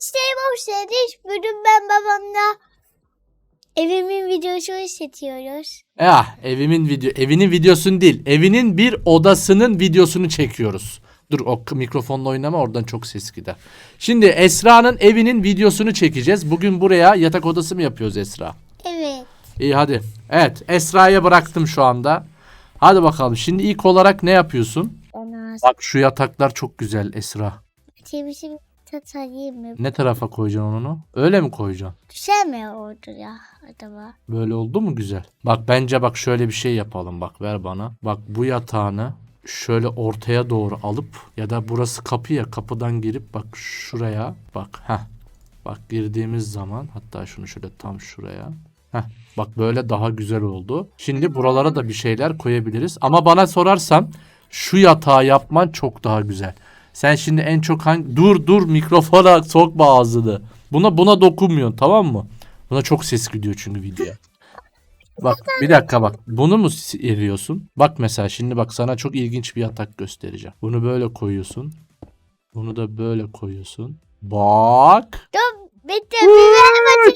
İşte boş seriş. Bugün ben babamla evimin videosunu çekiyoruz. Ya evimin video evinin videosunu değil. Evinin bir odasının videosunu çekiyoruz. Dur o mikrofonla oynama oradan çok ses gider. Şimdi Esra'nın evinin videosunu çekeceğiz. Bugün buraya yatak odası mı yapıyoruz Esra? Evet. İyi hadi. Evet Esra'ya bıraktım şu anda. Hadi bakalım. Şimdi ilk olarak ne yapıyorsun? Ona Bak şu yataklar çok güzel Esra. çevirisi tatayım mı? Ne tarafa koyacaksın onu? Öyle mi koyacaksın? Düşemiyor oldu ya acaba. Böyle oldu mu güzel? Bak bence bak şöyle bir şey yapalım bak ver bana. Bak bu yatağını şöyle ortaya doğru alıp ya da burası kapı ya kapıdan girip bak şuraya bak heh. Bak girdiğimiz zaman hatta şunu şöyle tam şuraya. Heh. Bak böyle daha güzel oldu. Şimdi buralara da bir şeyler koyabiliriz. Ama bana sorarsan şu yatağı yapman çok daha güzel. Sen şimdi en çok hangi... Dur dur mikrofona sokma ağzını. Buna buna dokunmuyorsun tamam mı? Buna çok ses gidiyor çünkü videoya. Bak bir dakika bak. Bunu mu seviyorsun? Bak mesela şimdi bak sana çok ilginç bir yatak göstereceğim. Bunu böyle koyuyorsun. Bunu da böyle koyuyorsun. Bak. Dur bitti.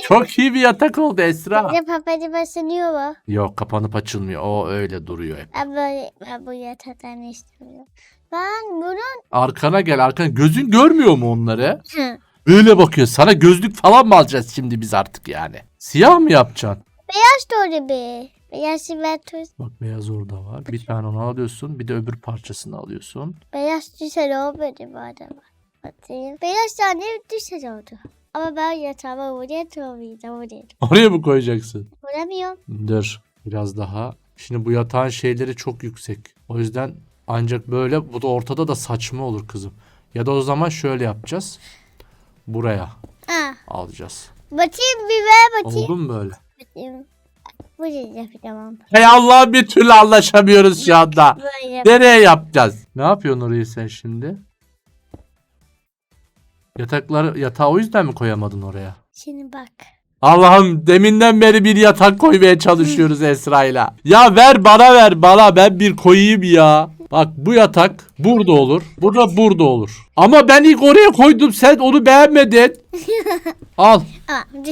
Çok iyi bir yatak oldu Esra. bakayım. Papacı basılıyor mu? Yok kapanıp açılmıyor. O öyle duruyor hep. Ben böyle ben bu yataktan istemiyorum. Ben bunun Arkana gel arkana. Gözün görmüyor mu onları? Hı. Böyle bakıyor. Sana gözlük falan mı alacağız şimdi biz artık yani? Siyah mı yapacaksın? beyaz doğru bir. Beyaz simetri. Bak beyaz orada var. Bir tane onu alıyorsun. Bir de öbür parçasını alıyorsun. Beyaz güzel olmadı bu adama. Bakayım. Beyaz tane güzel oldu. Ama ben yatağıma buraya koymayacağım. Buraya. Oraya mı koyacaksın? Koyamıyorum. Dur biraz daha. Şimdi bu yatağın şeyleri çok yüksek. O yüzden ancak böyle bu da ortada da saçma olur kızım. Ya da o zaman şöyle yapacağız. Buraya Ha. alacağız. Bakayım bir ver bakayım. Oldu mu böyle? Bakayım. Buraya yapacağım. Hey Allah bir türlü anlaşamıyoruz şu anda. Böyle yap. Nereye yapacağız? Ne yapıyorsun orayı sen şimdi? Yatakları yatağı o yüzden mi koyamadın oraya? Şimdi bak. Allah'ım deminden beri bir yatak koymaya çalışıyoruz Esra'yla. Ya ver bana ver bana ben bir koyayım ya. Bak bu yatak burada olur. Burada burada olur. Ama ben ilk oraya koydum sen onu beğenmedin. Al.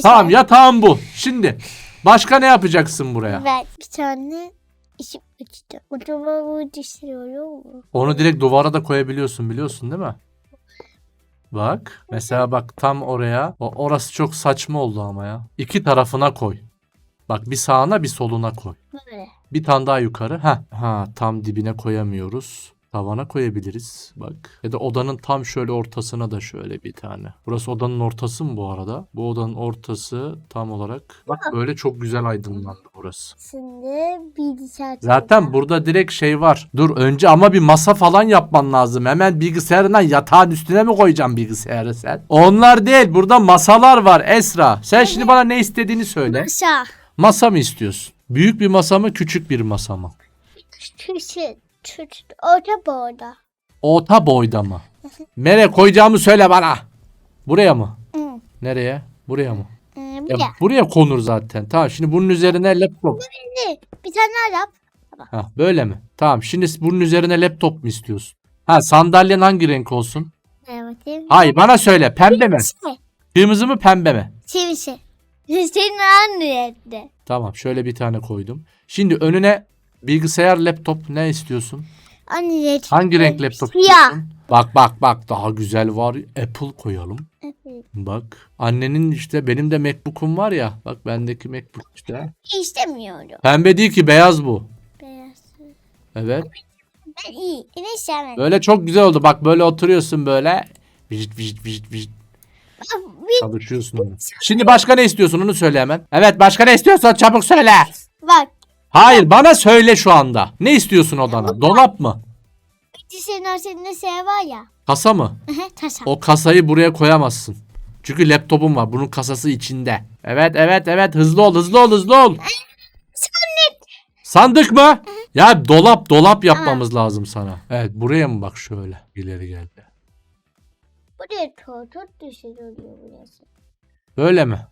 Tamam yatağım bu. Şimdi başka ne yapacaksın buraya? Ver bir tane işim uçtu. Ucuma bu düşürüyor mu? Onu direkt duvara da koyabiliyorsun biliyorsun değil mi? Bak. Mesela bak tam oraya. O, orası çok saçma oldu ama ya. İki tarafına koy. Bak bir sağına bir soluna koy. Böyle. Bir tane daha yukarı. Ha, ha tam dibine koyamıyoruz. Tavana koyabiliriz. Bak. Ya da odanın tam şöyle ortasına da şöyle bir tane. Burası odanın ortası mı bu arada? Bu odanın ortası tam olarak. Bak böyle çok güzel aydınlandı burası. Şimdi bilgisayar. Zaten burada direkt şey var. Dur önce ama bir masa falan yapman lazım. Hemen bilgisayarından yatağın üstüne mi koyacağım bilgisayarı sen? Onlar değil. Burada masalar var Esra. Sen şimdi bana ne istediğini söyle. Aşağı. Masa mı istiyorsun? Büyük bir masa mı küçük bir masa mı? Küçük. Küçük. Orta boyda. Orta boyda mı? Nereye koyacağımı söyle bana. Buraya mı? Hı. Nereye? Buraya mı? Ee, Ya buraya konur zaten. Tamam şimdi bunun üzerine laptop. Şimdi bir tane daha yap. Ha böyle mi? Tamam şimdi bunun üzerine laptop mu istiyorsun? Ha sandalyen hangi renk olsun? Evet. Hayır bana söyle pembe mi? Kırmızı mı pembe mi? Şey. Senin annende. Tamam şöyle bir tane koydum. Şimdi önüne bilgisayar laptop ne istiyorsun? Anne. Hangi renk laptop Siyah. istiyorsun? Bak bak bak daha güzel var. Apple koyalım. Evet. Bak. Annenin işte benim de MacBook'um var ya. Bak bendeki MacBook işte. İstemiyorum. Pembe değil ki beyaz bu. Beyaz. Evet. Ben iyi. Evet sevmedim. Böyle çok güzel oldu. Bak böyle oturuyorsun böyle. Vijit vijit vijit vijit çalışıyorsun onu. Şimdi başka ne istiyorsun onu söyle hemen. Evet başka ne istiyorsan çabuk söyle. bak. Hayır bana söyle şu anda. Ne istiyorsun odana? Dolap mı? Senin senin şey var ya. Kasa mı? Taşa. O kasayı buraya koyamazsın. Çünkü laptopum var. Bunun kasası içinde. Evet evet evet hızlı ol hızlı ol hızlı ol. Sandık mı? Ya dolap dolap yapmamız lazım sana. Evet buraya mı bak şöyle. İleri geldi. Buraya çok çok düşürüyor burası. Böyle mi?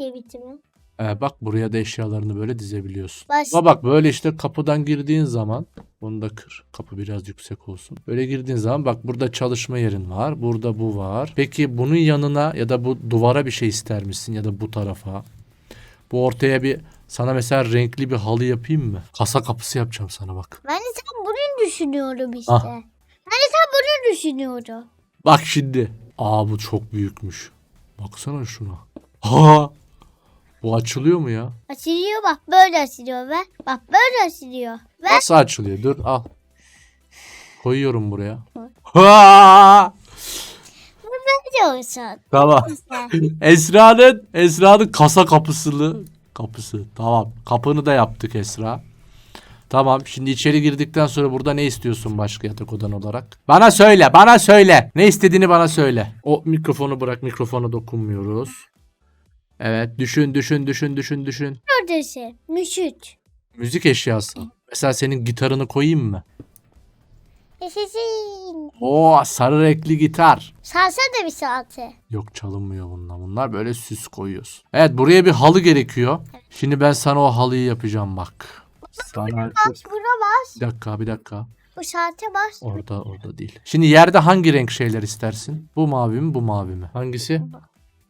Ne bitimi? Ee, bak buraya da eşyalarını böyle dizebiliyorsun. Baş... Ama bak böyle işte kapıdan girdiğin zaman bunu da kır. Kapı biraz yüksek olsun. Böyle girdiğin zaman bak burada çalışma yerin var. Burada bu var. Peki bunun yanına ya da bu duvara bir şey ister misin ya da bu tarafa? Bu ortaya bir sana mesela renkli bir halı yapayım mı? Kasa kapısı yapacağım sana bak. Ben de tam bunu düşünüyorum işte. Ah. Ben de tam bunu düşünüyorum. Bak şimdi. Aa bu çok büyükmüş. Baksana şuna. Ha! Bu açılıyor mu ya? Açılıyor bak böyle açılıyor ve bak böyle açılıyor. Ve Nasıl açılıyor? Dur al. Koyuyorum buraya. Ha! böyle olsun. Tamam. Esra'nın Esra'nın kasa kapısını kapısı. Tamam. Kapını da yaptık Esra. Tamam. Şimdi içeri girdikten sonra burada ne istiyorsun başka yatak odan olarak? Bana söyle. Bana söyle. Ne istediğini bana söyle. O mikrofonu bırak. Mikrofona dokunmuyoruz. Evet. Düşün, düşün, düşün, düşün, düşün. Neredeyse müşüt. Müzik eşyası. Mesela senin gitarını koyayım mı? Yaşasın. Oo, sarı renkli gitar. Salsa da bir saate. Yok çalınmıyor bunlar. Bunlar böyle süs koyuyorsun. Evet buraya bir halı gerekiyor. Şimdi ben sana o halıyı yapacağım bak. Sana Bas buna bas. bir dakika bir dakika. Bu saate bas. Orada orada değil. Şimdi yerde hangi renk şeyler istersin? Bu mavi mi bu mavi mi? Hangisi?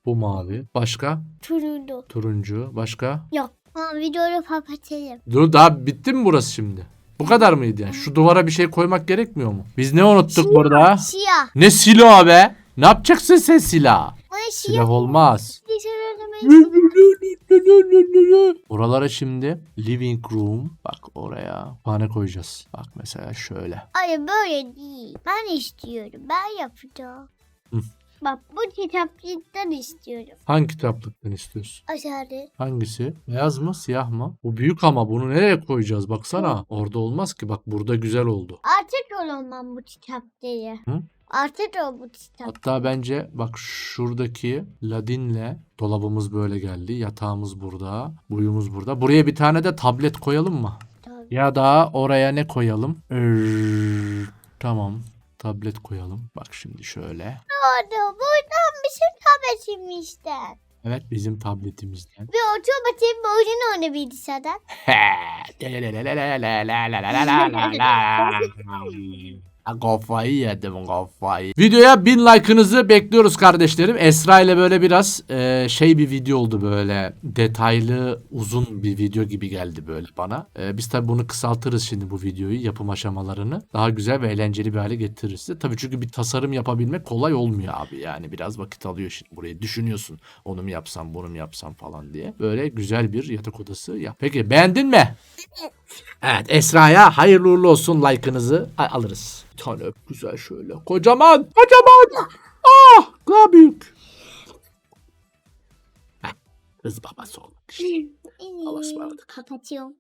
Bu mavi. Başka? Turundu. Turuncu. Başka? Yok. Ama videoyu kapatalım. Dur daha bitti mi burası şimdi? Bu kadar mıydı yani? Şu duvara bir şey koymak gerekmiyor mu? Biz ne unuttuk burada? Siyah. Ne silah be? Ne yapacaksın sen silah? Ay siyah. Silah olmaz. Oralara şimdi living room bak oraya pane koyacağız. Bak mesela şöyle. Ay böyle değil. Ben istiyorum. Ben yapacağım. Hı. Bak bu kitaplıktan istiyorum. Hangi kitaplıktan istiyorsun? Aşağıda. Hangisi? Beyaz mı siyah mı? Bu büyük ama bunu nereye koyacağız baksana. Orada olmaz ki bak burada güzel oldu. Artık olamam bu kitapları. Hı? Artık o bu kitap. Hatta bence bak şuradaki ladinle dolabımız böyle geldi. Yatağımız burada. Buyumuz burada. Buraya bir tane de tablet koyalım mı? Tabii. Ya da oraya ne koyalım? Ee, tamam. Tablet koyalım. Bak şimdi şöyle. Orada buradan bizim tabletim işte. Evet bizim tabletimizden. Bir otur bakayım bir oyun. Kafayı yedim kafayı. Videoya bin like'ınızı bekliyoruz kardeşlerim. Esra ile böyle biraz e, şey bir video oldu böyle. Detaylı uzun bir video gibi geldi böyle bana. E, biz tabi bunu kısaltırız şimdi bu videoyu yapım aşamalarını. Daha güzel ve eğlenceli bir hale getiririz size. Tabii çünkü bir tasarım yapabilmek kolay olmuyor abi. Yani biraz vakit alıyor şimdi burayı. Düşünüyorsun onu mu yapsam bunu mu yapsam falan diye. Böyle güzel bir yatak odası yap. Peki beğendin mi? Evet Esra'ya hayırlı uğurlu olsun like'ınızı alırız. Bir tane öp güzel şöyle. Kocaman. Kocaman. Ah daha büyük. Heh, Kız babası olmuş. Allah'a ısmarladık. Kapatıyorum.